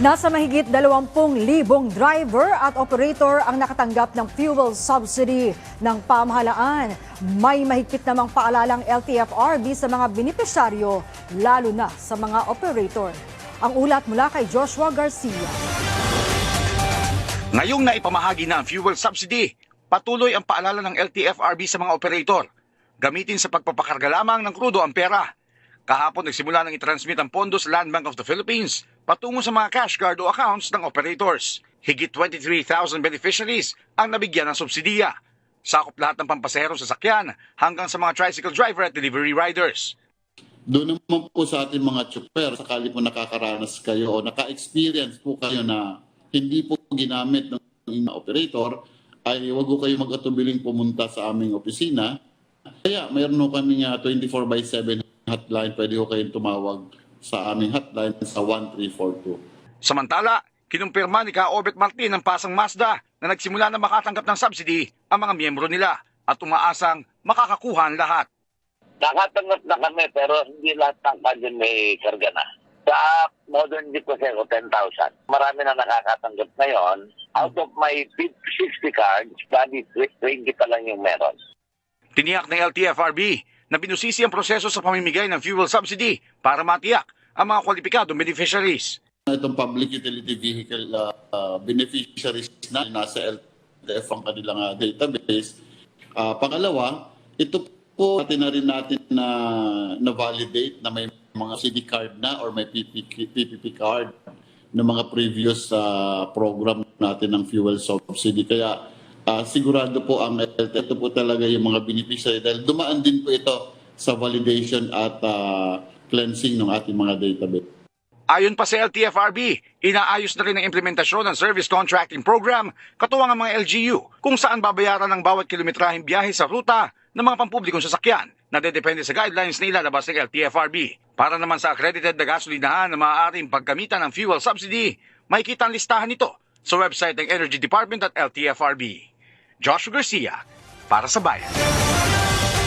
Nasa mahigit 20,000 driver at operator ang nakatanggap ng fuel subsidy ng pamahalaan. May mahigpit namang paalalang LTFRB sa mga benepisyaryo, lalo na sa mga operator. Ang ulat mula kay Joshua Garcia. Ngayong naipamahagi na ang fuel subsidy, patuloy ang paalala ng LTFRB sa mga operator. Gamitin sa pagpapakarga lamang ng krudo ang pera. Kahapon nagsimula ng itransmit ang pondo sa Land Bank of the Philippines patungo sa mga cash card o accounts ng operators. Higit 23,000 beneficiaries ang nabigyan ng subsidiya. Sakop lahat ng pampasahero sa sakyan hanggang sa mga tricycle driver at delivery riders. Doon naman po sa ating mga chopper, sakali po nakakaranas kayo o naka-experience po kayo na hindi po ginamit ng operator, ay huwag po kayo mag-atubiling pumunta sa aming opisina. Kaya mayroon kami nga 24 by 7 hotline, pwede ko kayong tumawag sa aming hotline sa 1342. Samantala, kinumpirma ni Ka Obet Martin ng Pasang Mazda na nagsimula na makatanggap ng subsidy ang mga miyembro nila at umaasang makakakuha ang lahat. Nakatanggap na kami pero hindi lahat ng kanya may karga na. Sa modern jeep kasi ako 10,000. Marami na nakakatanggap ngayon. Out of my 50, 60 cards, bali 20 pa lang yung meron. Tiniyak ng LTFRB na binusisi ang proseso sa pamimigay ng fuel subsidy para matiyak ang mga kwalipikadong beneficiaries. Itong public utility vehicle uh, uh, beneficiaries na nasa LTF ang kanilang uh, database. Uh, pangalawa, ito po natin na rin natin na, na-validate na may mga CD card na or may PPP, PPP card ng mga previous uh, program natin ng fuel subsidy. Kaya uh, sigurado po ang LTF, ito po talaga yung mga beneficiary dahil dumaan din po ito sa validation at uh, cleansing ng ating mga database. Ayon pa sa LTFRB, inaayos na rin ang implementasyon ng Service Contracting Program katuwang ang mga LGU kung saan babayaran ng bawat kilometraheng biyahe sa ruta ng mga pampublikong sasakyan na dedepende sa guidelines na ilalabas ng LTFRB. Para naman sa accredited na gasolinahan na maaaring pagkamitan ng fuel subsidy, makikita ang listahan nito sa website ng Energy. Joshua Garcia, para sa Bayan.